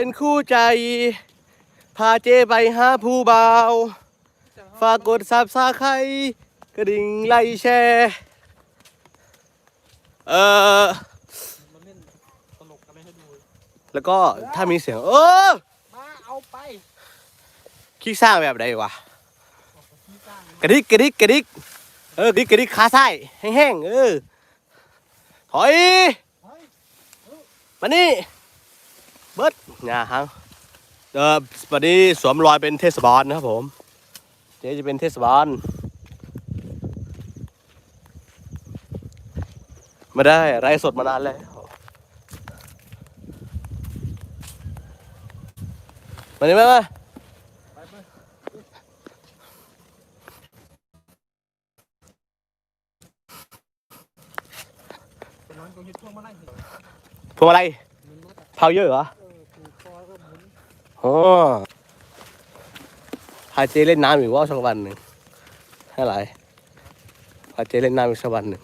เป็นคู่ใจ พาเจไปหาผู้บ่าว ฝากกดซับสไครกระดิ่งไลค์แชร์เออมันเล่นตลกอะไรให้ดูแล้วก็ถ้ามีเสียง เออ มาเอาไปขี้สร้างแบบใดวะที่สร้างกระดิกกระดิกกระดิกเออกระดิกกระดิกขาซ้ายแห้งๆเออถอยเฮ้ยมานี่ เบิดนี่ยฮะเออวันนี้สวมรอยเป็นเทศบาลนะครับผมเจ๊จะเป็นเทศบาลไม่ได้ไรสดมานานแล้วมานี่มามาไปไปเป็นน้องตรงยึดช่วงมาไล่เห็นพวงมาลัยมันมาจากเผาเยอะเหรอ อ๋อพาเจเล่นน้ำอีกว่าสักวันหนึ่งให้ไรพาเจเล่นน้ำอีกสักวันหนึ่ง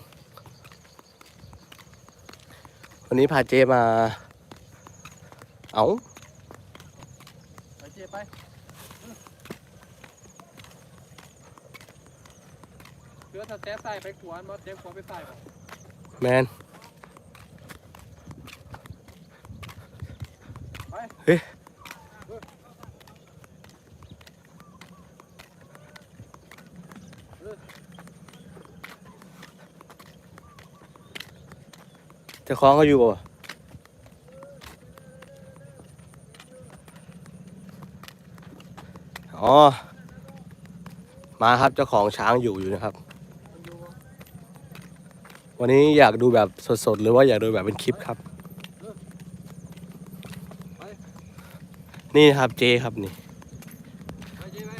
วันนี้พาเจมา เอาไปเจ๊ไปเรือถ้าแซ่ใส่ไปขวานมาแซ่ขวานไปใส่บ่แมนไปเฮ้ย จะคล้าของเขาอยู่ป่อ๋อ มาครับเจ้าของช้างอยู่อยู่นะครับ วันนี้อยากดูแบบสดๆ หรือว่าอยากดูแบบเป็นคลิปครับ นี่ครับเจครับนี่ เจ๊ไป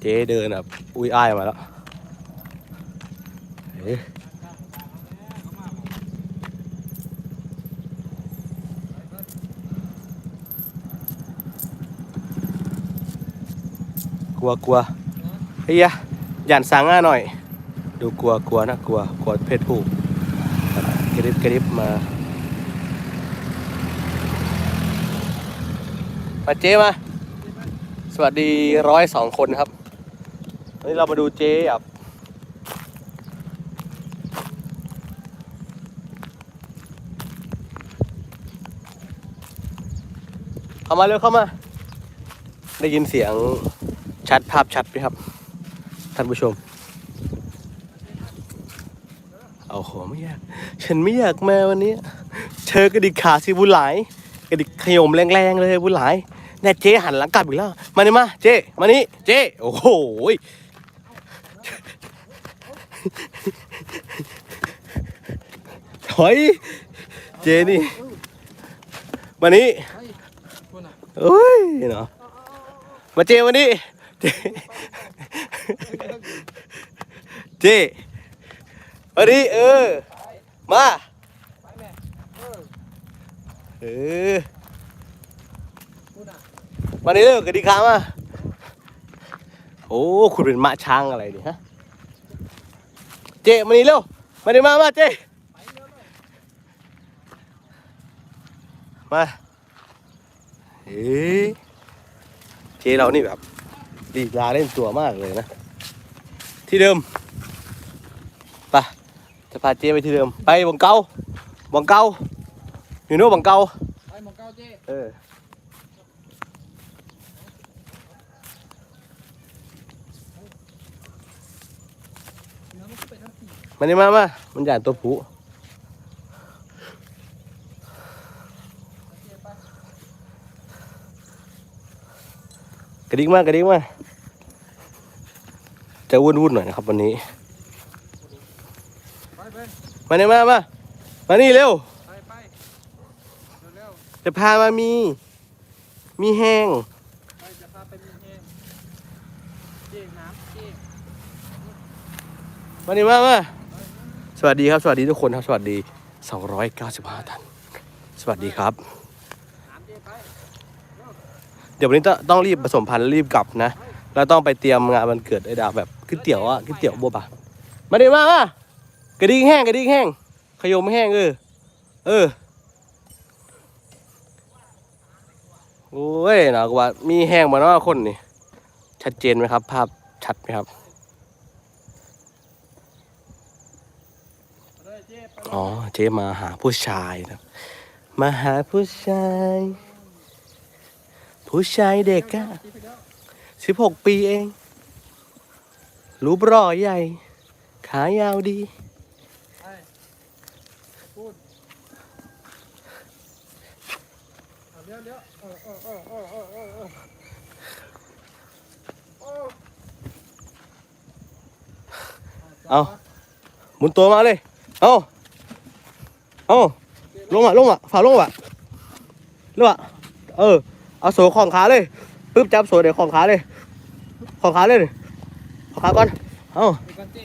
เจเดินแบบอุ้ยอ้ายมาแล้ว กลัวกลัวเฮียหยันสังอะหน่อย ดูกลัวกลัวนะกลัวกลัวเพศผู้กริบกริบมามาเจมา สวัสดีร้อยสองคนครับวันนี้เรามาดูเจ๊อะเข้ามาเร็วเข้ามา ได้ยินเสียง ชัดภาพชัดไหมครับ ท่านผู้ชม เอาโหไม่อยาก ฉันไม่อยากมาวันนี้ เธอกระดิกขาสิบุหลายกระดิกขยมแรงๆเลยบุหลายแน่เจ๊หันหลังกลับอีกแล้ว มานี่มาเจ๊มานี่เจ๊โอ้โหถอยเจนี่มานี่ไปคุณอะเอ้ยเนาะมาเจ๊มานี่ เจ๊เจ๊มานี่เออ มาเออมาเร็วกระดิกขามาโอ้คุณเป็นมะช้างอะไรเนี่ยฮะเจมานี่เร็วมานี่มามาเจไปเร็วเลยมาเฮ้เจเรานี่แบบ ลีลาเล่นตัวมากเลยนะ ที่เดิมไปจะพาเจไปที่เดิม ไปบังเกาบังเกาอยู่โน่นบังเกาไปหมองเก้าเจ๊เออเนื้อมันก็ไปทั้งสี่มานี่มามามันหยานตัวผู้เจ๊ไปกระดิกมากกระดิกมา จะวุ่นวุ่นๆหน่อยนะครับวันนี้ไปไปมานี่มามามานี่เร็วไปไปเร็วจะพามามี มีแห้งๆไปจะพาไปมีแห้งเจ๊น้ำเจ๊มานี่มามาสวัสดีครับ สวัสดีทุกคนครับ สวัสดี 295ท่าน สวัสดีครับน้ำเจ๊ไปเดี๋ยววันนี้ต้องต้องรีบผสมพันธุ์รีบกลับนะ แล้วต้องไปเตรียมงานวันเกิดไอ้ดาวแบบก๋วยเตี๋ยวอะก๋วยเตี๋ยวบัวบานมาดิมามากระดิ่งแห้งกระดิ่งแห้งขยมแห้งเออเออโอ้ยหนากว่ามีแห้งมาเนาะคนนี่ชัดเจนไหมครับ ภาพชัดไหมครับอ๋อเจ๊มาหาผู้ชายนะมาหาผู้ชาย ผู้ชายเด็กอะ สิบหกปีเอง รูปร่อใหญ่ ขายาวดีไปพูดเอาเลี้ยวเลี้ยวเออเออเออเออเออเออเออโอ้เอาหมุนตัวมาเลย เอาเอาลงอะลงอะฝ่าลงอะลงอะเออ เอาโซ่ของขาเลยปึ๊บจับโซ่เดี๋ยวของขาเลย ของขาเลยของขาก่อน เอาเดี๋ยวก่อนเจ๊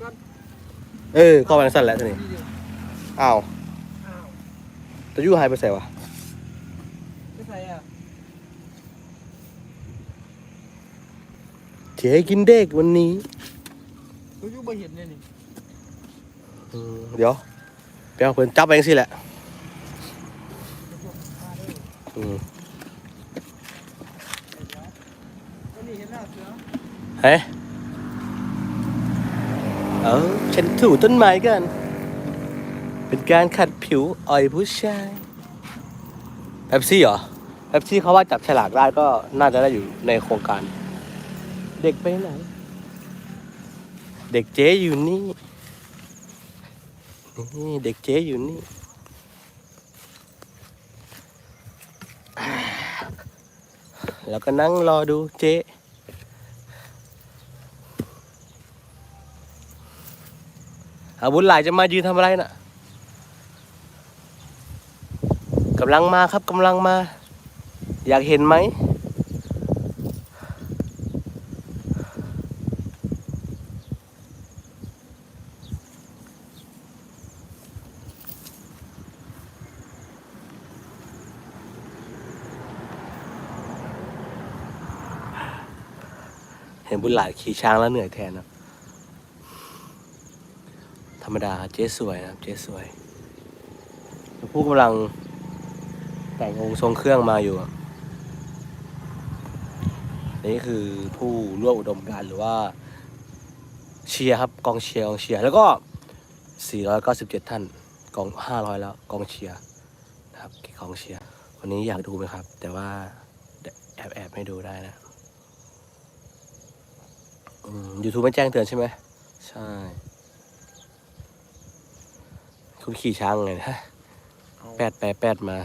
ก่อนเออข้อมันสั้นแล้วทีนี้นี่เดี๋ยวอ้าวอ้าวตะยู่หายไปใส่วะไม่ใส่อะเจ๊กินเด็กวันนี้ดูยูบ่เห็นเลยนี่อืมเดี๋ยวไปเอาเพิ่นจับไปเองสิแหละมาเลยอืม วันนี้เห็นแล้วเสือ เฮ้เออฉันถูต้นไม้กัน เป็นการขัดผิวอ่อยผู้ชายแป๊บซี่เหรอแป๊บซี่เขาว่าจับฉลากได้ก็น่าจะได้อยู่ในโครงการ เด็กไปไหน เด็กเจ๊อยู่นี่นี่เด็กเจ๊อยู่นี่แล้วก็นั่งรอดูเจ๊ อาบุญหลายจะมายืนทำอะไรน่ะกำลังมาครับกำลังมา อยากเห็นไหมเห็นบุญหลายขี่ช้างแล้วเหนื่อยแทนนะ รรมดาเจ๊สวยนะครับเจ๊สวยผู้กำลังแต่งองค์ทรงเครื่องมาอยู่ นี่คือผู้ร่วมอุดมการหรือว่าเชียร์ครับกองเชียร์กองเชียร์แล้วก็ 497 ท่านกอง 500 แล้วกองเชียร์นะครับกองเชียร์วันนี้อยากดูไหมครับ แต่ว่าแอบแอบๆให้ดูได้นะยูทูบไม่แจ้งเตือนใช่ไหมใช่ คุณขี่ช้างไงนะแปดแปดแปดมา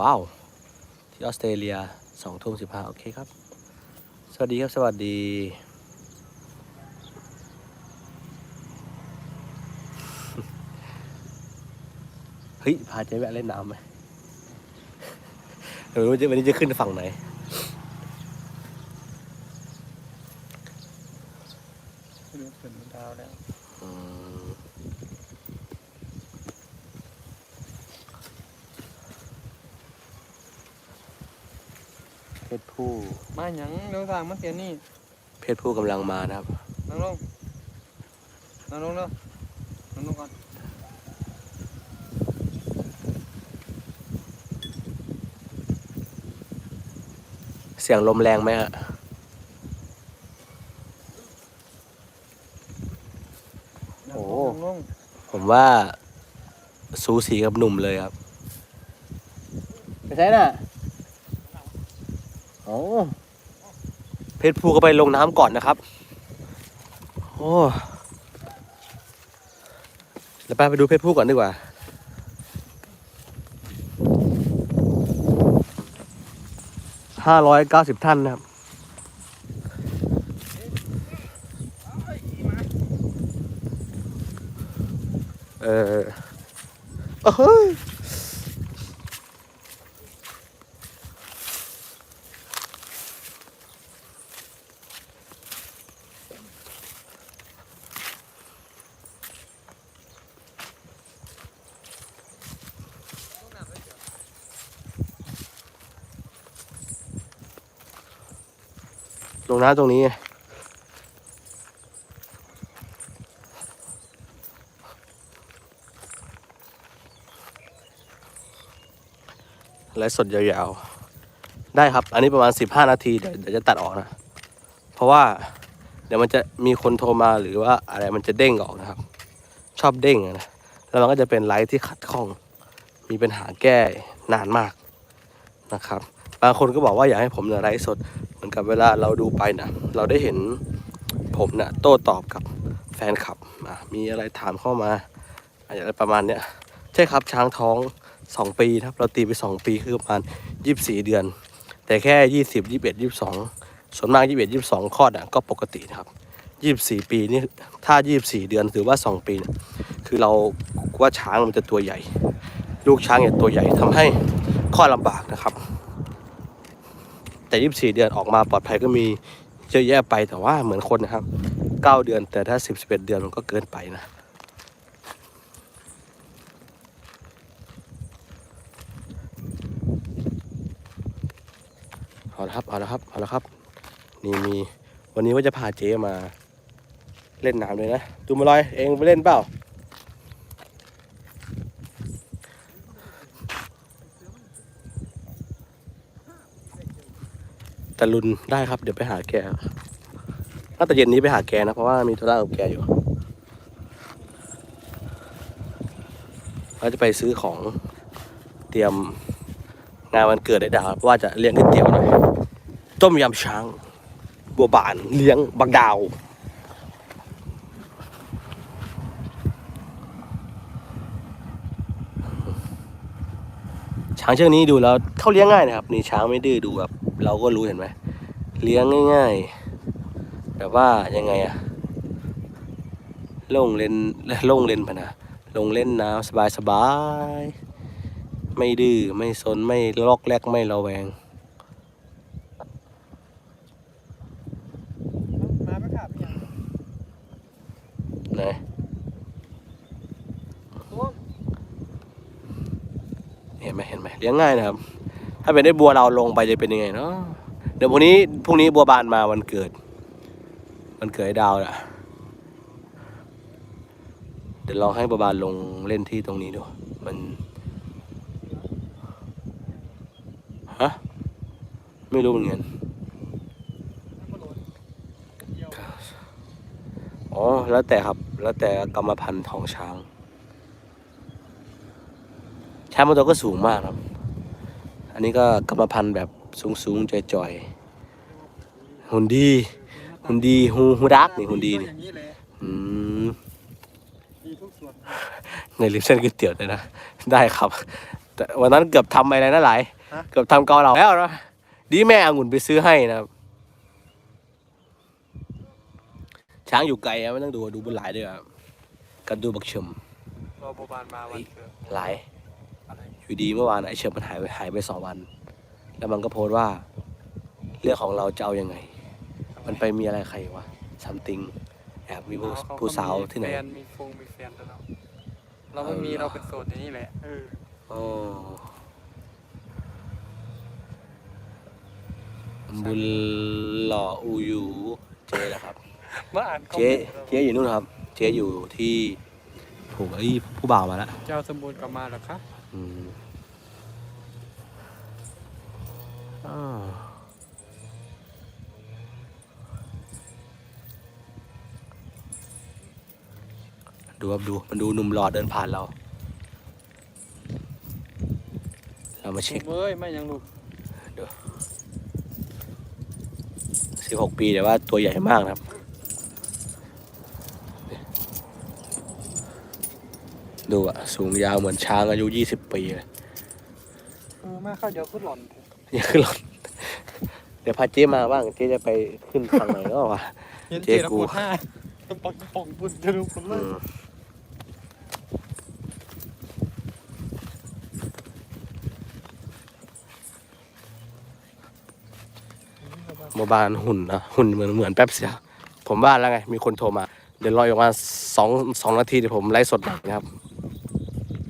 ว้าว ที่ออสเตรเลียสองทุ่มสิบห้าโอเคครับ สวัสดีครับ สวัสดี เฮ้ย พาเจ๊แวะเล่นน้ำไหมเดี๋ยววันนี้จะขึ้นฝั่งไหนดูขึ้นดาวแล้ว เพศผู้ มาหยังเดี๋ยวทางมันเสียนี่เพศผู้กำลังมานะครับ นั่งลงนั่งลงเด้อนั่งลงก่อนเสียงลมแรงไหมฮะนั่งโอ้ลงนั่งลงผมว่า สูสีกับหนุ่มเลยครับไม่ใช่น่ะโอ้ เพศผู้ก็ไปลงน้ำก่อนนะครับ โอ้แล้วไปไปดูเพศผู้ก่อนดีกว่าห้าร้อยเก้าสิบท่านนะครับเออโอ้โลงน้ำตรงนี้ไลฟ์สดยาวๆ ได้ครับ อันนี้ประมาณ 15 นาทีเดี๋ยวเดี๋ยวจะตัดออกนะ เพราะว่าเดี๋ยวมันจะมีคนโทรมาหรือว่าอะไรมันจะเด้งออกนะครับ ชอบเด้งนะ แล้วมันก็จะเป็นไลฟ์ที่ขัดข้อง มีปัญหาแก้นานมากนะครับ คนก็บอกว่าอยากให้ผมเนี่ยไลฟ์สด เหมือนกับเวลาเราดูไปนะเราได้เห็นผมนะโต้ตอบกับแฟนคลับ มีอะไรถามเข้ามาอะไรประมาณเนี้ยใช่ครับช้างท้อง 2 ปีนะครับเราตีไป 2 ปีคือประมาณ 24 เดือน แต่แค่ 20 21 22 ส่วนมาก 21 22คลอดอะก็ปกตินะครับ24 ปีนี่ถ้า 24 เดือนถือว่า 2 ปีนะคือเราว่าช้างมันจะตัวใหญ่ ลูกช้างเนี่ยตัวใหญ่ทำให้คลอดลำบากนะครับ แต่ 24 เดือนออกมาปลอดภัยก็มีเยอะแยะไปแต่ว่าเหมือนคนนะครับ 9 เดือนแต่ถ้า 10 11 เดือนมันก็เกินไปนะเอาละครับเอาละครับเอาละครับ นี่มีวันนี้ว่าจะพาเจ๊มาเล่นน้ำเลยนะตูมาลอยเองไปเล่นเปล่า ตะลุนได้ครับ เดี๋ยวไปหาแกน่าจะเย็นนี้ไปหาแกนะ เพราะว่ามีธุระกับแกอยู่เราจะไปซื้อของเตรียมงานวันเกิดไอ้ดาวว่าจะเลี้ยงก๋วยเตี๋ยวหน่อยต้มยำช้าง บัวบานเลี้ยงบักดาว ช้างเชือกนี้ดูแล้วเขาเลี้ยงง่ายนะครับนี่ช้างไม่ดื้อดูแบบเราก็รู้เห็นไหมเลี้ยงง่าย ๆ แต่ว่ายังไงอะลงเล่นลงเล่นพะนะลงเล่นน้ำสบายๆไม่ดื้อไม่สนไม่ลอกแลกไม่ระแวง มาไม่ขาดเนี่ย นะ ตัว เห็นไหมเห็นไหมเลี้ยงง่ายนะครับ ถ้าเป็นได้บัวเราลงไปจะเป็นยังไงเนาะเดี๋ยวพรุ่งนี้พรุ่งนี้บัวบานมาวันเกิดวันเกิดดาวนะเดี๋ยวลองให้บัวบานลงเล่นที่ตรงนี้ดูมันฮะไม่รู้เหมือนกันอ๋อแล้วแต่ครับแล้วแต่กรรมพันธุ์ของช้างช้างบางตัวก็สูงมากครับ อันนี้ก็กรรมพันธุ์แบบสูงสูงๆจ่อยๆหุ่นดีหุ่นดีฮูฮูดักนี่หุ่นดีนี่อย่างนี้เลยอืมดีทุกส่วนในริมเส้นก๋วยเตี๋ยวเลยนะ ได้ครับ แต่วันนั้นเกือบทำอะไรนะหลายเกือบทำเกาเหลาแล้วนะดีแม่องุ่นไปซื้อให้นะครับ ช้างอยู่ไกลอะไม่ต้องดูดูบนหลายด้วยครับกันดูบักเชมรอโบบานมาวันเกิดหลาย อะไรอยู่ดีเมื่อวานไอเชิมมันหายไปหายไปสองวัน แล้วมันก็โพสต์ว่า เรื่องของเราจะเอายังไง มันไปมีอะไรใครวะซัมติงแอบมีผู้เขผู้สาวที่ไหน มีแฟนมีฟงมีแฟนแล้วเนาะเราไม่มีเออเราเป็นโสดอย่างนี้แหละเอออ๋อบุญหล่ออูยูเจ๊นะครับ มาอ่านคอมเจ๊เมนต์เจ๊อยู่นู่นครับ เจ๊อยู่ที่ถูกไอ้ยผู้บ่าวมาแล้วเจ้าสมบูรณ์กลับมาเหรอคะอืมอ้าว ดูครับดู มันดูหนุ่มหล่อเดินผ่านเรา เรามาเช็คเอ้ยไม่ยังลูกสิบหกปีแต่ว่าตัวใหญ่มากนะครับ ดูอะสูงยาวเหมือนช้างอายุยี่สิบปีเลยเออมาเข้าเดี๋ยวขึ้นหล่อนอย่าขึ้นรถเดี๋ยวพาเจ๊มาบ้างเจ๊จะไปขึ้นทางไหนก็วะ เห็นเจ๊เจ๊กู กูห้าปักป่องบุญจะรู้คนเลอืยมโมบานหุ่นนะหุ่นเหมือนเหมือนแป๊บเสีย ผมว่าแล้วไง มีคนโทรมา เดี๋ยวรออีกประมาณสองสองนาทีเดี๋ยวผมไลฟ์สดใหม่นะครับ